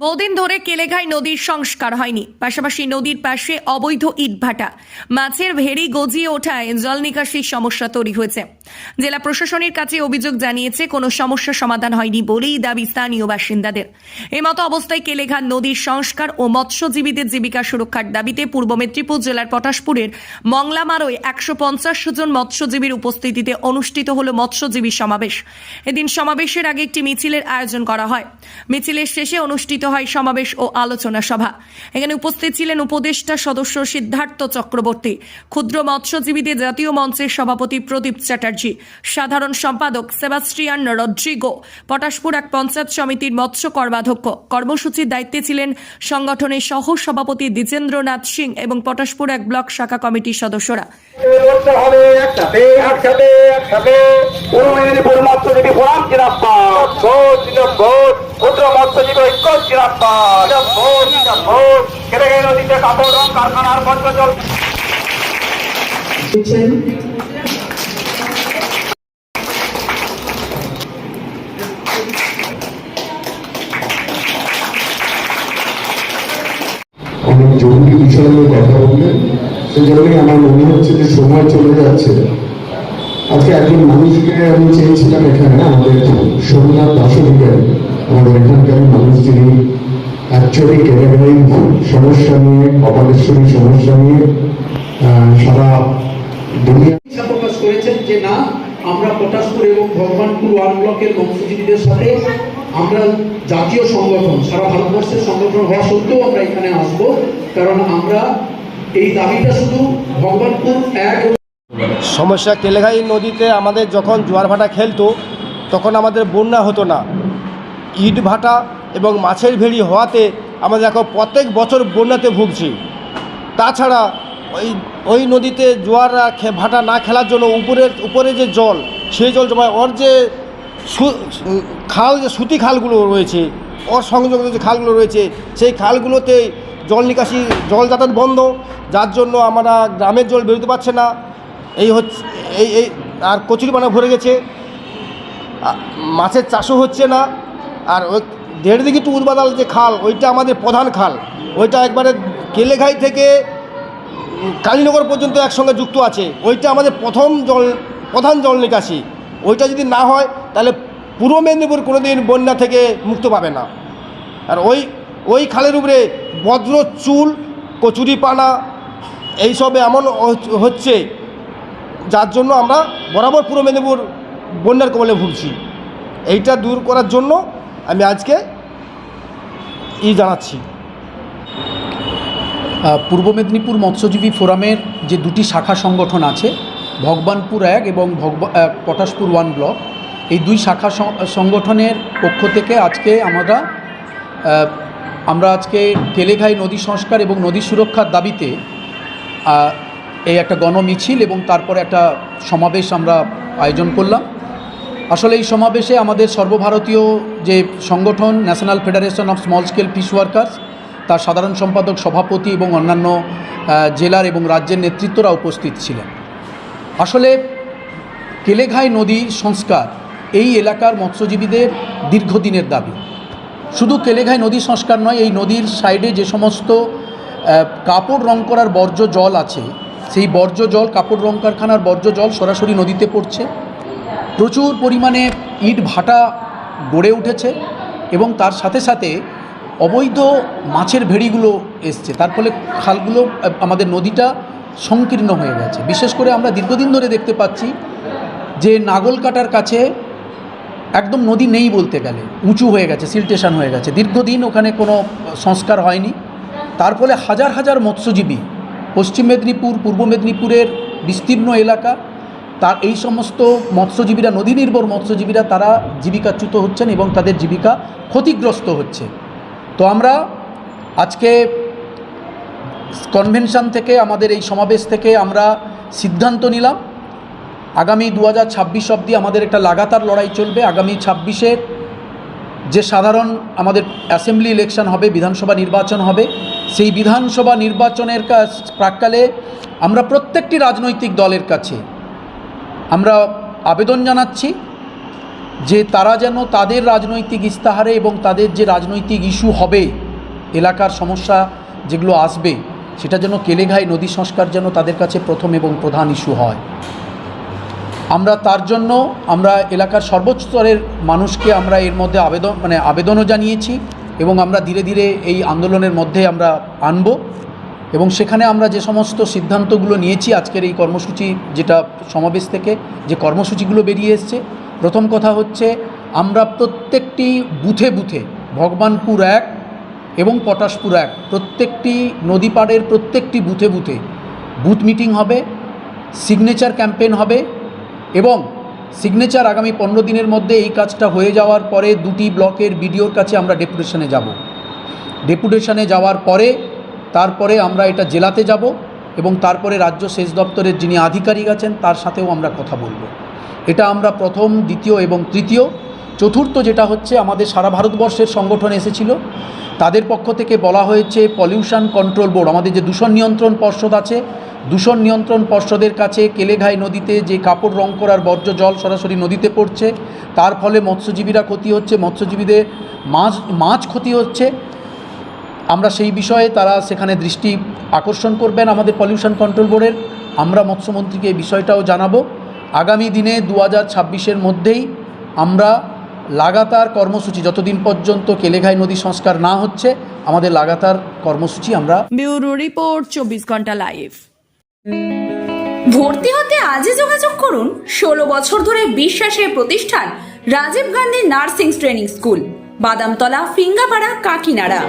বহুদিন ধরে কেলেঘাই নদীর সংস্কার হয়নি। পাশাপাশি নদীর পাশে অবৈধ ইটভাটা মাছের ভেড়ি গজিয়ে ওঠায় জল নিকাশির সমস্যা তৈরি হয়েছে। জেলা প্রশাসনের কাছে অভিযোগ জানিয়েছে, কোনো সমস্যা সমাধান হয়নি বলেই দাবি স্থানীয় বাসিন্দাদের। এমতো অবস্থায় কেলেঘাট নদীর সংস্কার ও মৎস্যজীবীদের জীবিকা সুরক্ষার দাবিতে পূর্ব মেদিনীপুর জেলার পটাশপুরের মংলামারোয় একশো পঞ্চাশ জন মৎস্যজীবীর উপস্থিতিতে অনুষ্ঠিত হল মৎস্যজীবী সমাবেশ। এদিন সমাবেশের আগে একটি মিছিলের আয়োজন করা হয়। মিছিলের শেষে অনুষ্ঠিত হয় সমাবেশ ও আলোচনা সভা। এখানে উপস্থিত ছিলেন উপদেষ্টা সদস্য সিদ্ধার্থ চক্রবর্তী, ক্ষুদ্র মৎস্যজীবীদের জাতীয় মঞ্চের সভাপতি প্রদীপ চ্যাটার্জি, সাধারণ সম্পাদক সেবাস্ট্রিয়ান রড্রিগো, পটাশপুর এক পঞ্চায়েত সমিতির মৎস্য কর্মাধ্যক্ষ। কর্মসূচির দায়িত্বে ছিলেন সংগঠনের সহ সভাপতি দ্বিজেন্দ্রনাথ সিং এবং পটাশপুর এক ব্লক শাখা কমিটির সদস্যরা। একসাথে একসাথে ক্ষুদ্র মৎস্যজীবী ঐক্য কারখানার জরুরি বিষয় নিয়ে কথা বললেন আমার মনে হচ্ছে যে সময় চলে যাচ্ছে। আজকে একজন মানুষকে আমি চেয়েছিলাম এখানে, আমাদের সোমনাথ দাসধিকারী আমাদের এখানকার মানুষ যিনি অ্যাকচুয়ালি ক্যাটাগরি সমস্যা নিয়ে সমস্যা নিয়ে সারা দুনিয়া ইচ্ছা প্রকাশ করেছেন যে না আমরা পটাশপুর এবং ভগবানপুর ওয়ান ব্লকের মৎস্যজীবীদের সাথে আমরা জাতীয় সংগঠন সারা ভারতবর্ষের সংগঠন হওয়া সত্ত্বেও আমরা এখানে আসব। কারণ আমরা এই দাবিটা শুধু ভগবানপুর এক সমস্যা কেলেঘাই নদীতে আমাদের যখন জোয়ার ভাটা খেলতো তখন আমাদের বন্যা হতো না। ইট ভাটা এবং মাছের ভেড়ি হওয়াতে আমাদের এখন প্রত্যেক বছর বন্যাতে ভুগছি। তাছাড়া ওই ওই নদীতে জোয়ার ভাটা না খেলার জন্য উপরের, উপরে যে জল, সেই জল জমা ওর যে খাল যে সুতি খালগুলো রয়েছে ওর সংযুক্ত যে খালগুলো রয়েছে, সেই খালগুলোতে জল নিকাশি, জল যাতায়াত বন্ধ। যার জন্য আমরা গ্রামের জল বেরোতে পারছে না। এই হচ্ছে, এই এই, আর কচুরিপানা ভরে গেছে। মাছের চাষও হচ্ছে না। আর ওই দেড় দিকে টু যে খাল, ওইটা আমাদের প্রধান খাল। ওইটা একবারে কেলেঘাই থেকে কালীনগর পর্যন্ত একসঙ্গে যুক্ত আছে। ওইটা আমাদের প্রথম জল, প্রধান জল নিকাশি। ওইটা যদি না হয়, তাহলে পূর্ব মেদিনীপুর কোনো দিন বন্যা থেকে মুক্ত পাবে না। আর ওই ওই খালের উপরে বজ্র, চুল কচুরিপানা এইসবে এমন হচ্ছে, যার জন্য আমরা বরাবর পূর্ব মেদিনীপুর বন্যার কবলে ভুগছি। এইটা দূর করার জন্য আমি আজকে ই জানাচ্ছি। পূর্ব মেদিনীপুর মৎস্যজীবী ফোরামের যে দুটি শাখা সংগঠন আছে, ভগবানপুর এক এবং ভগবা পটাশপুর ওয়ান ব্লক, এই দুই শাখা সংগঠনের পক্ষ থেকে আজকে আমরা আমরা আজকে কেলেঘাই নদী সংস্কার এবং নদী সুরক্ষার দাবিতে এই একটা গণমিছিল এবং তারপরে একটা সমাবেশ আমরা আয়োজন করলাম। আসলে এই সমাবেশে আমাদের সর্বভারতীয় যে সংগঠন National Federation of Small Scale Fish Workers তার সাধারণ সম্পাদক, সভাপতি এবং অন্যান্য জেলার এবং রাজ্যের নেতৃত্বরা উপস্থিত ছিলেন। আসলে কেলেঘাই নদী সংস্কার এই এলাকার মৎস্যজীবীদের দীর্ঘদিনের দাবি। শুধু কেলেঘাই নদী সংস্কার নয়, এই নদীর সাইডে যে সমস্ত কাপড় রং করার বর্জ্য জল আছে, সেই বর্জ্য জল, কাপড় রং কারখানার বর্জ্য জল সরাসরি নদীতে পড়ছে। প্রচুর পরিমাণে ইট ভাটা গড়ে উঠেছে এবং তার সাথে সাথে অবৈধ মাছের ভেড়িগুলো এসছে। তার ফলে খালগুলো, আমাদের নদীটা সংকীর্ণ হয়ে গেছে। বিশেষ করে আমরা দীর্ঘদিন ধরে দেখতে পাচ্ছি যে নাগল কাটার কাছে একদম নদী নেই বলতে গেলে। উঁচু হয়ে গেছে সিলটেশন হয়ে গেছে। দীর্ঘদিন ওখানে কোনো সংস্কার হয়নি। তার ফলে হাজার হাজার মৎস্যজীবী পশ্চিম মেদিনীপুর, পূর্ব মেদিনীপুরের বিস্তীর্ণ এলাকা তার এই সমস্ত মৎস্যজীবীরা নদী নির্ভর মৎস্যজীবীরা তারা জীবিকাচ্যুত হচ্ছেন এবং তাদের জীবিকা ক্ষতিগ্রস্ত হচ্ছে। তো আমরা আজকে কনভেনশন থেকে, আমাদের এই সমাবেশ থেকে আমরা সিদ্ধান্ত নিলাম, আগামী দু হাজার ছাব্বিশ অবধি আমাদের একটা লাগাতার লড়াই চলবে। আগামী ছাব্বিশের যে সাধারণ আমাদের অ্যাসেম্বলি ইলেকশন হবে, বিধানসভা নির্বাচন হবে, সেই বিধানসভা নির্বাচনের কাজ প্রাককালে আমরা প্রত্যেকটি রাজনৈতিক দলের কাছে আমরা আবেদন জানাচ্ছি যে তারা যেন তাদের রাজনৈতিক ইস্তাহারে এবং তাদের যে রাজনৈতিক ইস্যু হবে, এলাকার সমস্যা যেগুলো আসবে, সেটা যেন কেলেঘাই নদী সংস্কার যেন তাদের কাছে প্রথম এবং প্রধান ইস্যু হয়। আমরা তার জন্য আমরা এলাকার সর্বোচ্চ স্তরের মানুষকে আমরা এর মধ্যে আবেদন মানে আবেদনও জানিয়েছি এবং আমরা ধীরে ধীরে এই আন্দোলনের মধ্যে আমরা আনব। এবং সেখানে আমরা যে সমস্ত সিদ্ধান্তগুলো নিয়েছি আজকের এই কর্মসূচি যেটা সমাবেশ থেকে, যে কর্মসূচিগুলো বেরিয়ে এসছে, প্রথম কথা হচ্ছে আমরা প্রত্যেকটি বুথে বুথে, ভগবানপুর এক এবং পটাশপুর এক, প্রত্যেকটি নদী পাড়ের প্রত্যেকটি বুথে বুথে বুথ মিটিং হবে, সিগনেচার ক্যাম্পেন হবে এবং সিগনেচার আগামী পনেরো দিনের মধ্যে এই কাজটা হয়ে যাওয়ার পরে দুটি ব্লকের বিডিওর কাছে আমরা ডেপুটেশনে যাব। ডেপুটেশনে যাওয়ার পরে তারপরে আমরা এটা জেলাতে যাব এবং তারপরে রাজ্য সেচ দপ্তরের যিনি আধিকারিক আছেন, তার সাথেও আমরা কথা বলব। এটা আমরা প্রথম, দ্বিতীয় এবং তৃতীয়। চতুর্থ যেটা হচ্ছে, আমাদের সারা ভারতবর্ষের সংগঠন এসেছিল। তাদের পক্ষ থেকে বলা হয়েছে, পলিউশন কন্ট্রোল বোর্ড, আমাদের যে দূষণ নিয়ন্ত্রণ পর্ষদ আছে, দূষণ নিয়ন্ত্রণ পর্ষদের কাছে কেলেঘাই নদীতে যে কাপড় রং করার বর্জ্য জল সরাসরি নদীতে পড়ছে, তার ফলে মৎস্যজীবীরা ক্ষতি হচ্ছে, মৎস্যজীবীদের মাছ মাছ ক্ষতি হচ্ছে। আমরা সেই বিষয়ে তারা সেখানে দৃষ্টি আকর্ষণ করবেন আমাদের পলিউশন কন্ট্রোল বোর্ডের আমরা মৎস্যমন্ত্রীকে এই বিষয়টাও জানাব। আগামী দিনে দু হাজার ছাব্বিশের মধ্যেই আমরা লাগাতার কর্মসূচি, যতদিন পর্যন্ত কেলেঘাই নদী সংস্কার না হচ্ছে, আমাদের লাগাতার কর্মসূচি আমরা ব্যুরো রিপোর্ট, চব্বিশ ঘণ্টা লাইভ। ভর্তি হতে আজই যোগাযোগ করুন। ষোলো বছর ধরে বিশ্বাসের প্রতিষ্ঠান Rajiv Gandhi nursing training school, Badamtala, Fingapara, Kakinara.